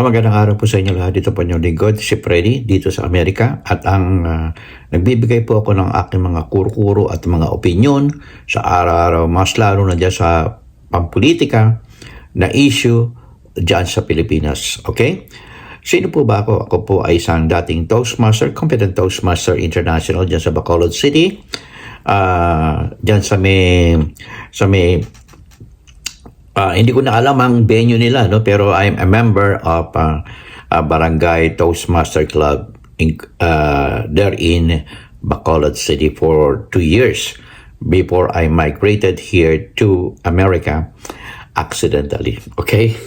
Ah, Magandang araw po sa inyo lahat. Dito po inyong lingkod, si Freddy, dito sa Amerika. At ang ah, nagbibigay po ako ng aking mga kurkuro at mga opinion sa araw-araw, mas lalo na dyan sa pampolitika na issue dyan sa Pilipinas. Okay? Sino po ba ako? Ako po ay isang dating Toastmaster, competent Toastmaster International dyan sa Bacolod City. Ah, dyan sa may, sa may Ah, hindi ko na alam ang venue nila, no? pero I'm a member of uh, uh, Barangay Toastmaster Club in, uh, there in Bacolod City for two years before I migrated here to America accidentally. Okay?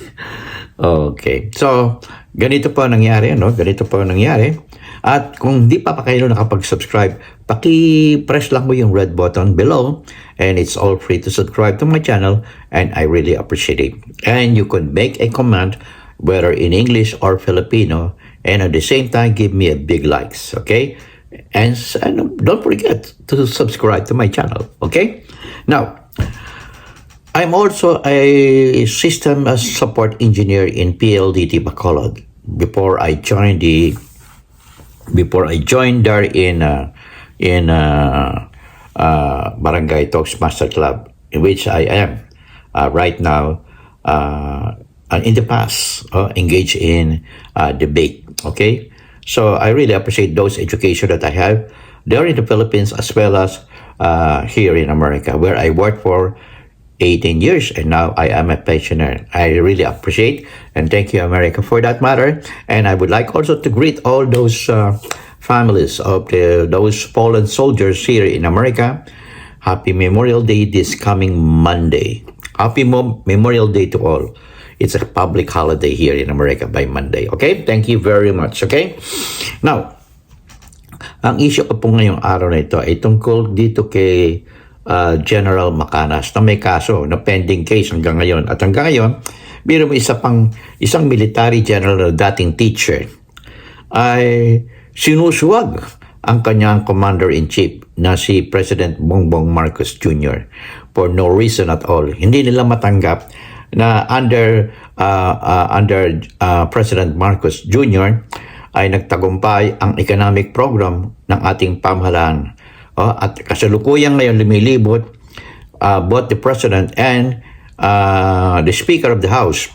Okay. So, ganito po ang nangyari, no? Ganito po ang nangyari. At kung di pa pa kayo nakapag-subscribe, paki-press lang mo yung red button below and it's all free to subscribe to my channel and I really appreciate it. And you can make a comment whether in English or Filipino and at the same time give me a big likes, okay? And, and don't forget to subscribe to my channel, okay? Now, I'm also a system support engineer in PLDT Bacolod. Before I joined the before I joined there in uh, in uh, uh, Barangay Toastmaster Club, in which I am uh, right now. Uh, in the past, uh, engaged in uh, debate. Okay, so I really appreciate those education that I have there in the Philippines as well as uh, here in America, where I worked for 18 years and now I am a pensioner. I really appreciate and thank you, America, for that matter. And I would like also to greet all those uh, families of the, those fallen soldiers here in America. Happy Memorial Day this coming Monday. Happy Mo- Memorial Day to all. It's a public holiday here in America by Monday. Okay? Thank you very much. Okay? Now, ang issue ko po ngayong araw na ito ay tungkol dito kay ah, General Macanas na may kaso na pending case hanggang ngayon. At hanggang ngayon, biro mo isa pang isang military general na dating teacher ay sinusuwag ang kanyang commander-in-chief na si President Bongbong Marcos Jr. for no reason at all. Hindi nila matanggap na under uh, uh, under uh, President Marcos Jr. ay nagtagumpay ang economic program ng ating pamahalaan. Oh, at kasalukuyang ngayon lumilibot uh, both the President and uh, the Speaker of the House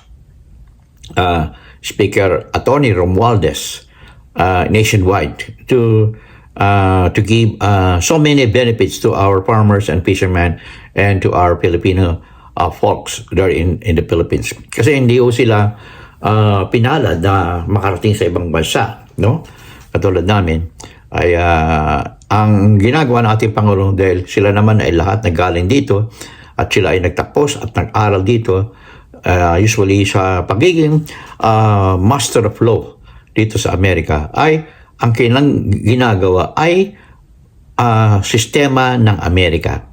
uh, Speaker Attorney Romualdez uh, nationwide to uh, to give uh, so many benefits to our farmers and fishermen and to our Filipino uh, folks there in in the Philippines. Kasi hindi ho sila uh, pinalad na makarating sa ibang bansa, no? Katulad namin ay uh, ang ginagawa ng ating Pangulo dahil sila naman ay lahat nagaling dito at sila ay nagtapos at nag-aral dito uh, usually sa pagiging uh, master of law dito sa Amerika ay ang kailang ginagawa ay uh, sistema ng Amerika.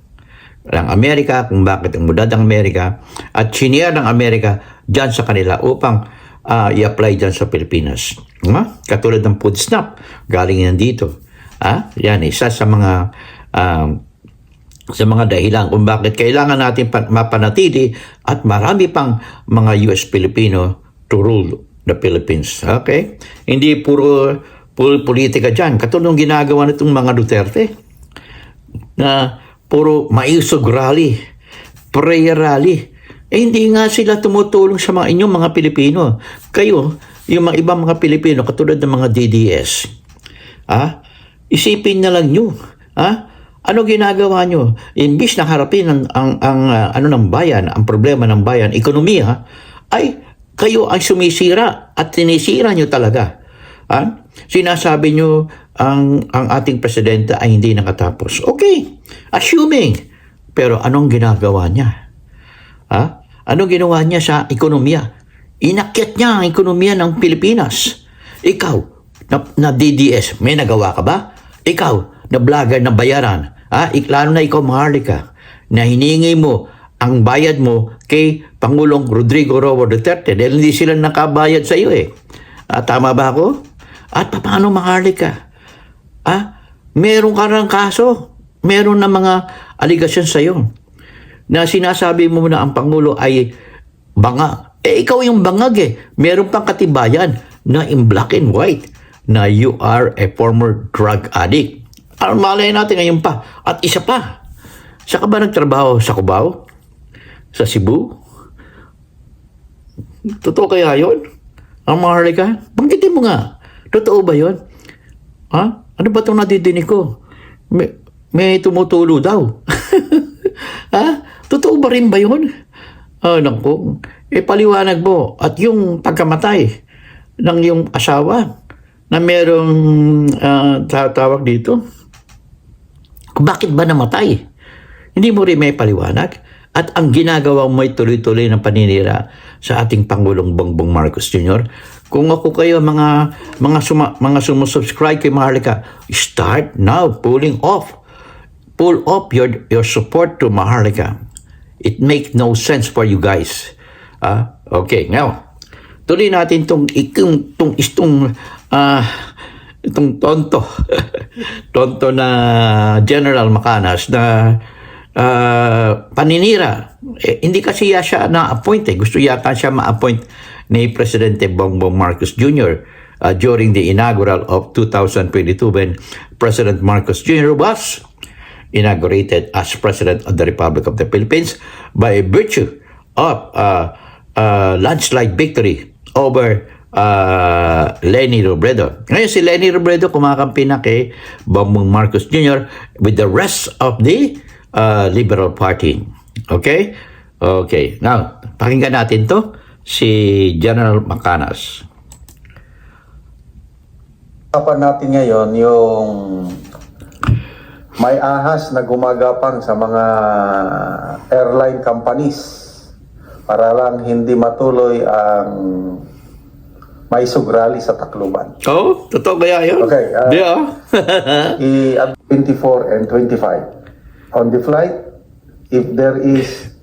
Ng Amerika, kung bakit ang mudad ng Amerika at siniya ng Amerika dyan sa kanila upang uh, i-apply dyan sa Pilipinas. Ha? Katulad ng food snap, galing yan dito. Ha? Yan, isa sa mga um, sa mga dahilan kung bakit kailangan natin pa- mapanatili at marami pang mga US Filipino to rule the Philippines. Okay? Hindi puro, puro politika dyan. Katulad ng ginagawa nitong mga Duterte na puro maisog rally, prayer rally. Eh hindi nga sila tumutulong sa mga inyong mga Pilipino. Kayo, yung mga ibang mga Pilipino, katulad ng mga DDS, ah, isipin na lang nyo, ah, ano ginagawa nyo? Imbis na harapin ang, ang, ang ah, ano ng bayan, ang problema ng bayan, ekonomiya, ay kayo ang sumisira at tinisira nyo talaga. Ah? Sinasabi nyo ang, ang ating presidente ay hindi nakatapos. Okay, assuming. Pero anong ginagawa niya? Ha? Anong ginawa niya sa ekonomiya? Inakyat niya ang ekonomiya ng Pilipinas. Ikaw, na, na DDS, may nagawa ka ba? Ikaw, na vlogger na bayaran, ha? Lalo na ikaw, Maharlika, na hiningi mo ang bayad mo kay Pangulong Rodrigo Roa Duterte dahil hindi sila nakabayad sa iyo eh. Ah, tama ba ako? At paano, Maharlika? Ah, meron ka ng kaso. Meron na mga aligasyon sa iyo na sinasabi mo na ang Pangulo ay banga, Eh, ikaw yung bangag eh. Meron pang katibayan na in black and white na you are a former drug addict. Ang malay natin ngayon pa. At isa pa. Sa ka ba nagtrabaho sa Cubao? Sa Cebu? Totoo kaya yun? Ang maharlika? Banggitin mo nga. Totoo ba yun? Ha? Ano ba itong nadidinig ko? May, may tumutulo daw. ha? Totoo ba rin ba yun? Ah, naku. Eh, paliwanag mo. At yung pagkamatay ng yung asawa na merong ah, tatawag dito. Bakit ba namatay? Hindi mo rin may paliwanag. At ang ginagawa mo ay tuloy-tuloy ng paninira sa ating Pangulong Bongbong Marcos Jr. Kung ako kayo mga mga suma, mga sumusubscribe kay Maharlika, start now pulling off. Pull off your your support to Maharlika. It makes no sense for you guys. Ah, okay, now. Tuloy natin tong itong tong istong ah itong tonto. tonto na General Macanas na ah, paninira. Eh, hindi kasi ya siya na-appoint eh. Gusto yata siya ma-appoint ni Presidente Bongbong Marcos Jr. uh, during the inaugural of 2022 when President Marcos Jr. was inaugurated as President of the Republic of the Philippines by virtue of uh, uh, landslide victory over uh, Lenny Robredo. Ngayon si Lenny Robredo kumakampi na kay Bongbong Marcos Jr. with the rest of the uh, Liberal Party. Okay? Okay. Now, pakinggan natin to si General Macanas. Usapan natin ngayon yung may ahas na gumagapang sa mga airline companies para lang hindi matuloy ang may sugrali sa Tacloban. Oh, totoo kaya yun? Okay, uh, Di ah. I 24 and 25. On the flight, if there is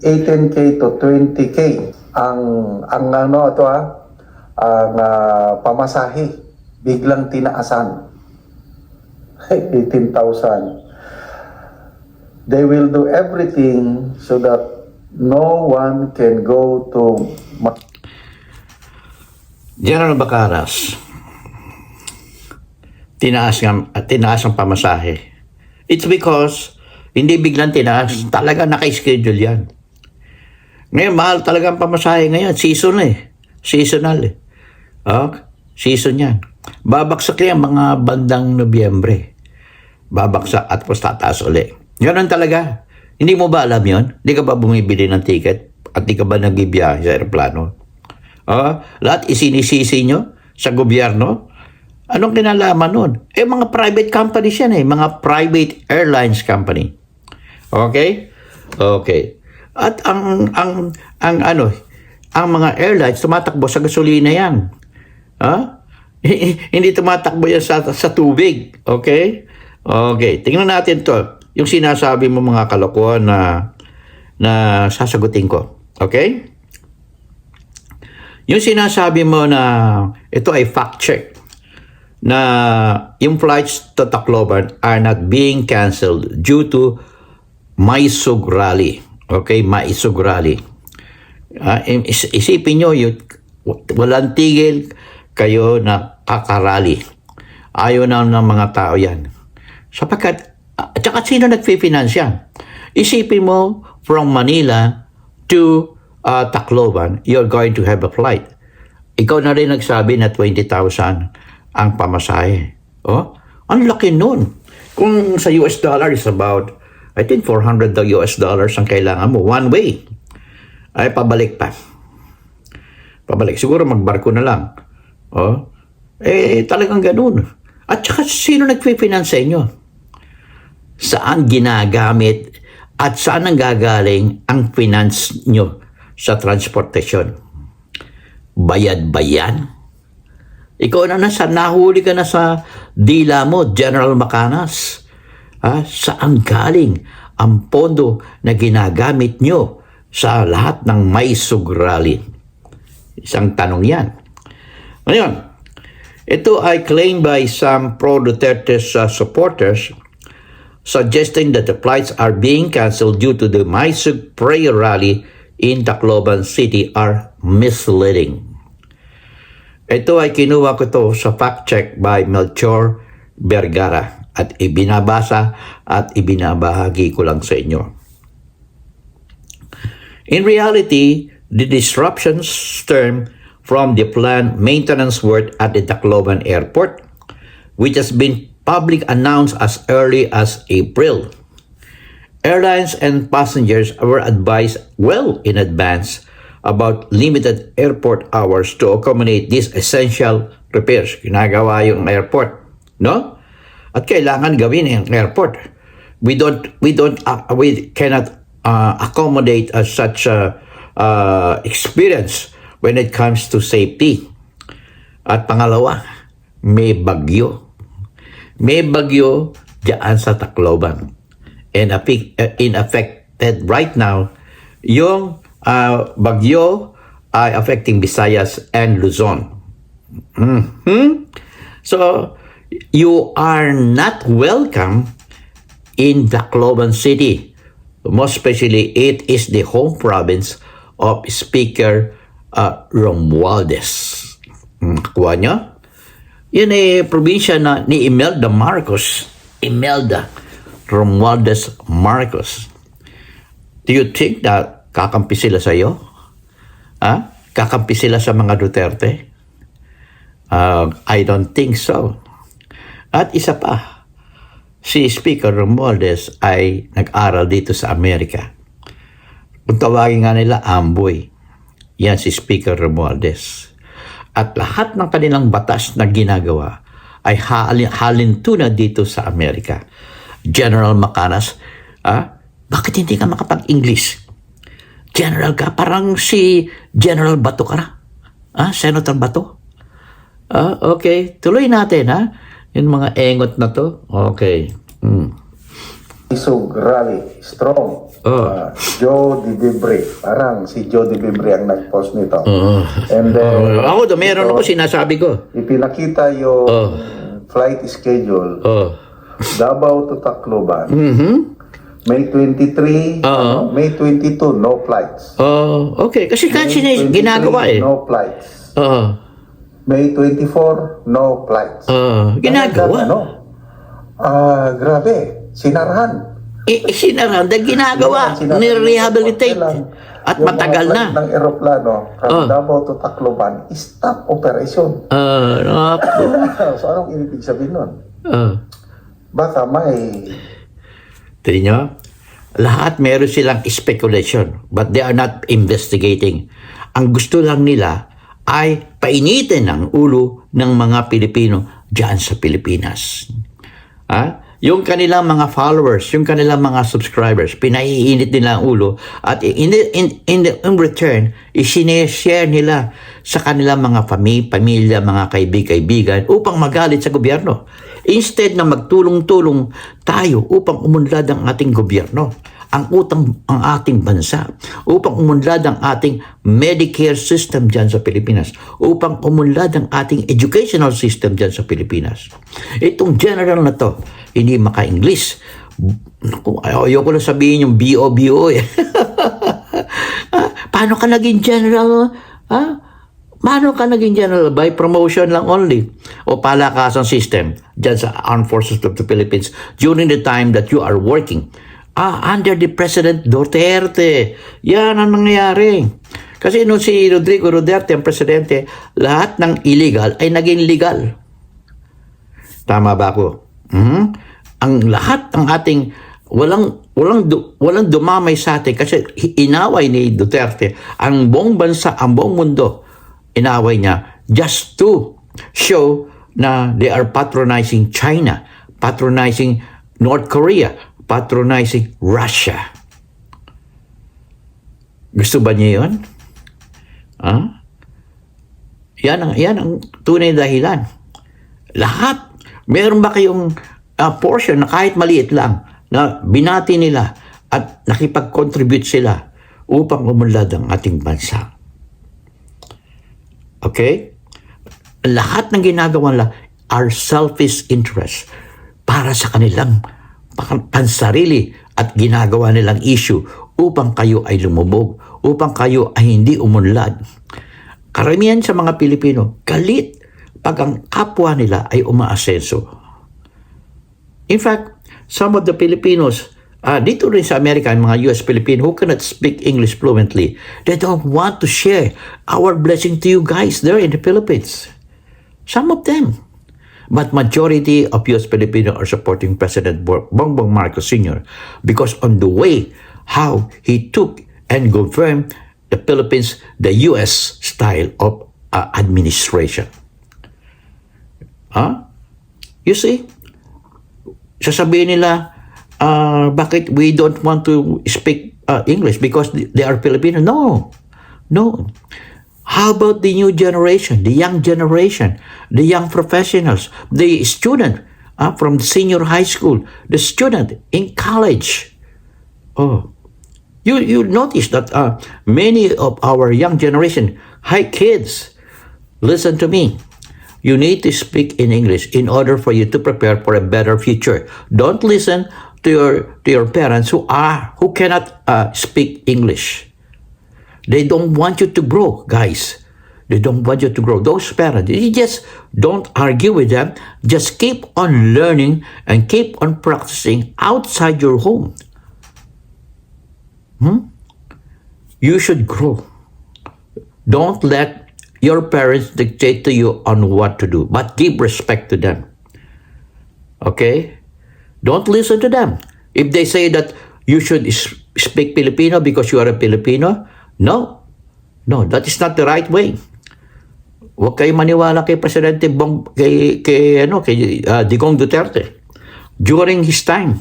18k to 20k ang ang ano ito ah, ang ah, pamasahe biglang tinaasan 18,000 they will do everything so that no one can go to General Bacaras, tinaas, nga, tinaas ang pamasahe. It's because hindi biglang tinaas. Talaga naka-schedule yan. Ngayon, mahal talaga ang pamasahe ngayon. Season eh. Seasonal eh. Oh, season yan. Babaksak yan mga bandang Nobyembre. Babaksak at tapos tataas uli. Ganon talaga. Hindi mo ba alam yon? Hindi ka ba bumibili ng ticket? At di ka ba nagbibiyahe sa aeroplano? Oh, lahat isinisisi nyo sa gobyerno. Anong kinalaman nun? Eh, mga private companies yan eh. Mga private airlines company. Okay? Okay. At ang, ang, ang ano, ang mga airlines tumatakbo sa gasolina yan. Ha? Hindi tumatakbo yan sa, sa tubig. Okay? Okay. Tingnan natin to. Yung sinasabi mo mga kalokohan na, na sasagutin ko. Okay? Yung sinasabi mo na ito ay fact check na yung flights to Tacloban are not being canceled due to Maisug Rally. Okay, Maisug Rally. Ah, is- isipin nyo, yun, walang tigil kayo na kakarali. Ayaw na ng mga tao yan. Sapagkat, at saka sino nagfi-finance yan? Isipin mo, from Manila to uh, Tacloban, you're going to have a flight. Ikaw na rin nagsabi na 20,000 ang pamasahe. Oh, ang laki nun. Kung sa US dollar is about, I think 400 the US dollars ang kailangan mo. One way. Ay, pabalik pa. Pabalik. Siguro magbarko na lang. Oh, eh, talagang ganun. At saka sino nagpifinance sa inyo? Saan ginagamit at saan ang gagaling ang finance nyo sa transportation? Bayad ba yan? Ikaw na nasa, nahuli ka na sa dila mo, General Macanas. Ha? Saan galing ang pondo na ginagamit nyo sa lahat ng may sugrali? Isang tanong yan. Ngayon, ito ay claimed by some pro-Duterte's uh, supporters suggesting that the flights are being canceled due to the Maisug prayer rally in Tacloban City are misleading. Ito ay kinuha ko to sa fact check by Melchor Vergara at ibinabasa at ibinabahagi ko lang sa inyo. In reality, the disruptions stem from the planned maintenance work at the Tacloban Airport, which has been public announced as early as April. Airlines and passengers were advised well in advance about limited airport hours to accommodate these essential repairs. Ginagawa yung airport, no? At kailangan gawin yung airport. We don't we don't uh, we cannot uh, accommodate uh, such a uh, experience when it comes to safety. At pangalawa, may bagyo. May bagyo diyan sa Tacloban. And uh, in affected right now, yung uh, bagyo ay affecting Visayas and Luzon. Mhm. So, you are not welcome in Tacloban City. Most especially, it is the home province of Speaker uh, Romualdez. Hmm, Kuha nyo? Yun ay probinsya na ni Imelda Marcos. Imelda Romualdez Marcos. Do you think na kakampi sila sa iyo? Ha? Kakampi sila sa mga Duterte? Uh, I don't think so. At isa pa, si Speaker Romualdez ay nag-aral dito sa Amerika. Kung tawagin nga nila, Amboy. Yan si Speaker Romualdez. At lahat ng kanilang batas na ginagawa ay halin, halintuna dito sa Amerika. General Macanas, ah, bakit hindi ka makapag-English? General ka, parang si General Bato ka na. Ah, Senator Bato. Ah, okay. Tuloy natin, ha? Yung mga engot na to. Okay. Hmm. Isog Rally, strong. Oh. Ah, Joe Di Bibre. Parang si Joe Di Bibre ang nag-post nito. Oh. And then, ako, do, meron ito, ako sinasabi ko. Ipinakita yung Oh. flight schedule. Oh. Davao to Tacloban. Mhm. May 23, Oo. ano, May 22, no flights. Oh, okay. Kasi kasi May 23, ginagawa eh. No flights. Oh. May 24, no flights. Oh, ginagawa. Ano? Ah, grabe. Sinarahan. I, sinaranda, ginagawa. Sinarahan. Nirehabilitate. Kailan At yung matagal mga na. flight ng eroplano from Oh. Davao to Tacloban, stop operation. Ah, naku. so, anong ibig sabihin nun? Ah. Baka may Tingnan nyo? Lahat meron silang speculation, but they are not investigating. Ang gusto lang nila ay painitin ang ulo ng mga Pilipino dyan sa Pilipinas. Ha? Yung kanilang mga followers, yung kanilang mga subscribers, pinaiinit nila ang ulo at in, in, in, in return, isineshare nila sa kanilang mga pami, pamilya, mga kaibig-kaibigan upang magalit sa gobyerno. Instead na magtulong-tulong tayo upang umunlad ang ating gobyerno, ang utang ang ating bansa, upang umunlad ang ating Medicare system dyan sa Pilipinas, upang umunlad ang ating educational system dyan sa Pilipinas. Itong general na to, hindi maka-English. Ayoko lang sabihin yung BO-BO eh. Ah, Paano ka naging general? Ha? Paano ka naging general? By promotion lang only. O palakasan system dyan sa Armed Forces of the Philippines during the time that you are working. Ah, under the President Duterte. Yan ang nangyayari. Kasi nung si Rodrigo Duterte ang presidente, lahat ng illegal ay naging legal. Tama ba ako? Mhm. Ang lahat ng ating walang walang du- walang dumamay sa atin kasi inaway ni Duterte ang buong bansa, ang buong mundo. Inaway niya just to show na they are patronizing China, patronizing North Korea, patronizing Russia. Gusto ba niya 'yon? Ah? Yan ang, yan ang tunay na dahilan. Lahat. Meron ba kayong ah, portion na kahit maliit lang na binati nila at nakipag-contribute sila upang umunlad ang ating bansa? Okay? Lahat ng ginagawa nila are selfish interest para sa kanilang pansarili at ginagawa nilang issue upang kayo ay lumubog, upang kayo ay hindi umunlad. Karamihan sa mga Pilipino, galit pag ang kapwa nila ay umaasenso. In fact, some of the Filipinos, uh, dito rin sa Amerika, mga US Filipino who cannot speak English fluently, they don't want to share our blessing to you guys there in the Philippines. Some of them. But majority of US Filipino are supporting President Bo- Bongbong Marcos Sr. because on the way how he took and governed the Philippines the US style of uh, administration. Huh? You see? Sasabihin nila, uh, bakit we don't want to speak uh, English because they are Filipino? No. No. How about the new generation, the young generation, the young professionals, the student uh, from senior high school, the student in college? Oh, you you notice that uh, many of our young generation, hi kids, listen to me. You need to speak in English in order for you to prepare for a better future. Don't listen to your to your parents who are who cannot uh, speak English. They don't want you to grow, guys. They don't want you to grow. Those parents, you just don't argue with them. Just keep on learning and keep on practicing outside your home. Hmm? You should grow. Don't let your parents dictate to you on what to do, but give respect to them. Okay? Don't listen to them. If they say that you should speak Filipino because you are a Filipino, no. No, that is not the right way. Huwag kayo maniwala kay Presidente Bong, kay, kay, ano, kay uh, Digong Duterte. During his time,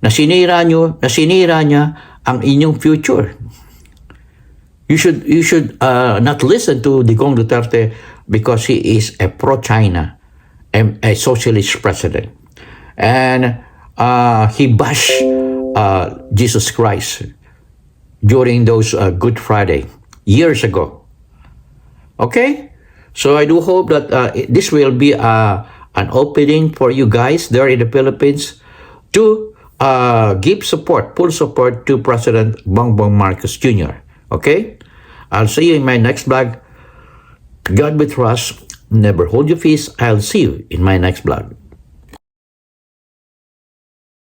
nasinira nyo, nasinira niya ang inyong future. You should you should uh, not listen to Digong Duterte because he is a pro-China, and a socialist president, and uh, he bashed uh, Jesus Christ during those uh, Good Friday years ago. Okay, so I do hope that uh, this will be uh, an opening for you guys there in the Philippines to uh, give support, full support to President Bongbong Marcos Jr. Okay, I'll see you in my next vlog. God we trust. Never hold your peace. I'll see you in my next vlog.